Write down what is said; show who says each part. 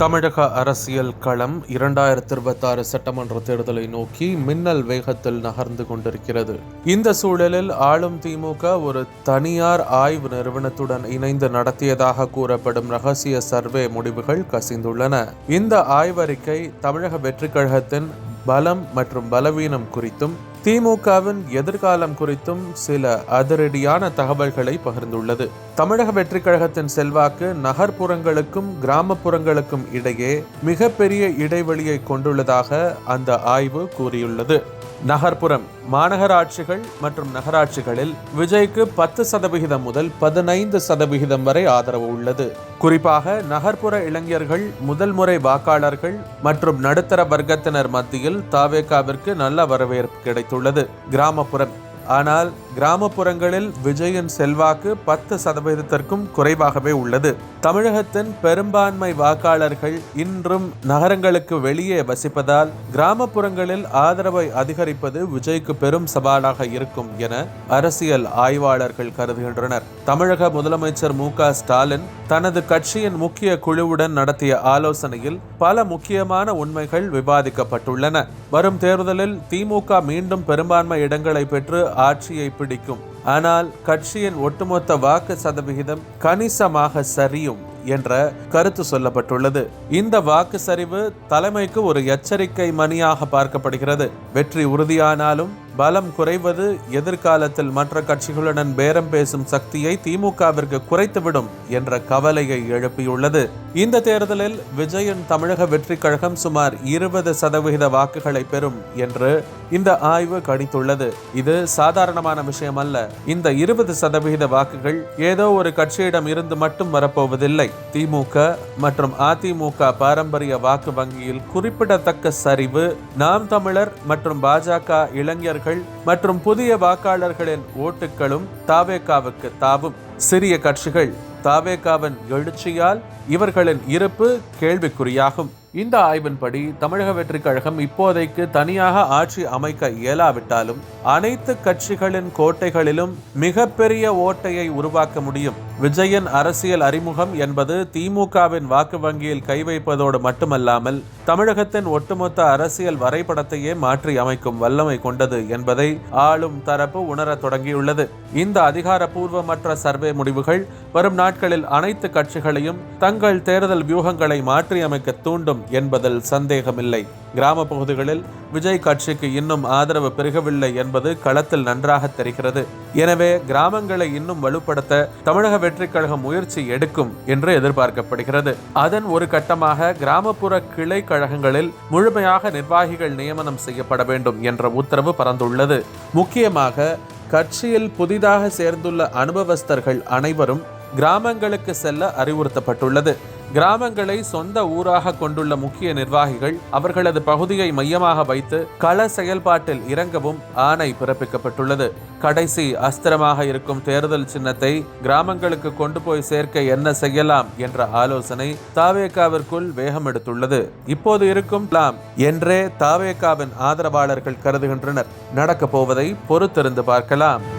Speaker 1: தமிழக அரசியல் களம் இரண்டாயிரத்தி இருபத்தாறு சட்டமன்ற தேர்தலை நோக்கி மின்னல் வேகத்தில் நகர்ந்து கொண்டிருக்கிறது. இந்த சூழலில் ஆளும் திமுக ஒரு தனியார் ஆய்வு நிறுவனத்துடன் இணைந்து நடத்தியதாக கூறப்படும் ரகசிய சர்வே முடிவுகள் கசிந்துள்ளன. இந்த ஆய்வறிக்கை தமிழக வெற்றிக் கழகத்தின் பலம் மற்றும் பலவீனம் குறித்தும் திமுகவின் எதிர்காலம் குறித்தும் சில அதிரடியான தகவல்களை பகிர்ந்துள்ளது. தமிழக வெற்றிக் கழகத்தின் செல்வாக்கு நகர்ப்புறங்களுக்கும் கிராமப்புறங்களுக்கும் இடையே மிகப்பெரிய இடைவெளியை கொண்டுள்ளதாக அந்த ஆய்வு கூறியுள்ளது. நகர்ப்புறம் மாநகராட்சிகள் மற்றும் நகராட்சிகளில் விஜய்க்கு பத்து சதவிகிதம் முதல் பதினைந்து சதவிகிதம் வரை ஆதரவு உள்ளது. குறிப்பாக நகர்ப்புற இளைஞர்கள் முதல் முறை வாக்காளர்கள் மற்றும் நடுத்தர வர்க்கத்தினர் மத்தியில் தாவேகாவிற்கு நல்ல வரவேற்பு கிடைத்துள்ளது. கிராமப்புறம். ஆனால் கிராமப்புறங்களில் விஜயின் செல்வாக்கு பத்து சதவீதத்திற்கும் குறைவாகவே உள்ளது. தமிழகத்தின் பெரும்பான்மை வாக்காளர்கள் இன்றும் நகரங்களுக்கு வெளியே வசிப்பதால் கிராமப்புறங்களில் ஆதரவை அதிகரிப்பது விஜய்க்கு பெரும் சவாலாக இருக்கும் என அரசியல் ஆய்வாளர்கள் கருதுகின்றனர். தமிழக முதலமைச்சர் மு ஸ்டாலின் தனது கட்சியின் முக்கிய குழுவுடன் நடத்திய ஆலோசனையில் பல முக்கியமான உண்மைகள் விவாதிக்கப்பட்டுள்ளன. வரும் தேர்தலில் திமுக மீண்டும் பெரும்பான்மை இடங்களை பெற்று ஆட்சியை பிடி பிடிக்கும் ஆனால் கட்சியின் ஒட்டுமொத்த வாக்கு சதவிகிதம் கணிசமாக சரியும் என்ற கருத்து சொல்லப்பட்டுள்ளது. இந்த வாக்கு சரிவு தலைமைக்கு ஒரு எச்சரிக்கை மணியாக பார்க்கப்படுகிறது. வெற்றி உறுதியானாலும் பலம் குறைவது எதிர்காலத்தில் மற்ற கட்சிகளுடன் பேரம் பேசும் சக்தியை திமுகவிற்கு குறைத்துவிடும் என்ற கவலையை எழுப்பியுள்ளது. இந்த தேர்தலில் விஜயன் தமிழக வெற்றி கழகம் சுமார் இருபது சதவிகித வாக்குகளை பெறும் என்று இந்த ஆய்வு கணித்துள்ளது. இது சாதாரணமான விஷயம் அல்ல இந்த இருபது சதவிகித வாக்குகள் ஏதோ ஒரு கட்சியிடம் இருந்து மட்டும் வரப்போவதில்லை. திமுக மற்றும் அதிமுக பாரம்பரிய வாக்கு வங்கியில் குறிப்பிடத்தக்க சரிவு நாம் தமிழர் மற்றும் பாஜக இளைஞர்கள் மற்றும் புதிய வாக்காளர்களின் ஓட்டுகளும் தாவேகாவுக்கு தாவும். சிறிய கட்சிகள் தாவேகாவின் எழுச்சியால் இவர்களின் இருப்பு கேள்விக்குறியாகும். இந்த ஆய்வின்படி தமிழக வெற்றிக் கழகம் இப்போதைக்கு தனியாக ஆட்சி அமைக்க இயலாவிட்டாலும் அனைத்து கட்சிகளின் கோட்டைகளிலும் மிகப்பெரிய ஓட்டையை உருவாக்க முடியும். விஜயன் அரசியல் அறிமுகம் என்பது திமுகவின் வாக்கு வங்கியில் கை வைப்பதோடு மட்டுமல்லாமல் தமிழகத்தின் ஒட்டுமொத்த அரசியல் வரைபடத்தையே மாற்றி அமைக்கும் வல்லமை கொண்டது என்பதை ஆளும் தரப்பு உணரத் தொடங்கியுள்ளது. இந்த அதிகாரப்பூர்வமற்ற சர்வே முடிவுகள் வரும் நாட்களில் அனைத்து கட்சிகளையும் தங்கள் தேர்தல் வியூகங்களை மாற்றியமைக்க தூண்டும் என்பதில் சந்தேகமில்லை. கிராம பகுதிகளில் விஜய் கட்சிக்கு இன்னும் ஆதரவு பெருகவில்லை என்பது களத்தில் நன்றாக தெரிகிறது. எனவே கிராமங்களை இன்னும் வலுப்படுத்த தமிழக வெற்றிக் கழகம் முயற்சி எடுக்கும் என்று எதிர்பார்க்கப்படுகிறது. அதன் ஒரு கட்டமாக கிராமப்புற கிளை கழகங்களில் முழுமையாக நிர்வாகிகள் நியமனம் செய்யப்பட வேண்டும் என்ற உத்தரவு பறந்துள்ளது. முக்கியமாக கட்சியில் புதிதாக சேர்ந்துள்ள அனுபவஸ்தர்கள் அனைவரும் கிராமங்களுக்கு செல்ல அறிவுறுத்தப்பட்டுள்ளது. கிராமங்களை சொந்த ஊராக கொண்டுள்ள முக்கிய நிர்வாகிகள் அவர்களது பகுதியை மையமாக வைத்து கள செயல்பாட்டில் இறங்கவும் ஆணை பிறப்பிக்கப்பட்டுள்ளது. கடைசி அஸ்திரமாக இருக்கும் தேர்தல் சின்னத்தை கிராமங்களுக்கு கொண்டு போய் சேர்க்க என்ன செய்யலாம் என்ற ஆலோசனை தாவேகாவிற்குள் வேகம் எடுத்துள்ளது இப்போது இருக்கும் லாம் என்றே தாவேகாவின் ஆதரவாளர்கள் கருதுகின்றனர். நடக்கப் போவதை பொறுத்திருந்து பார்க்கலாம்.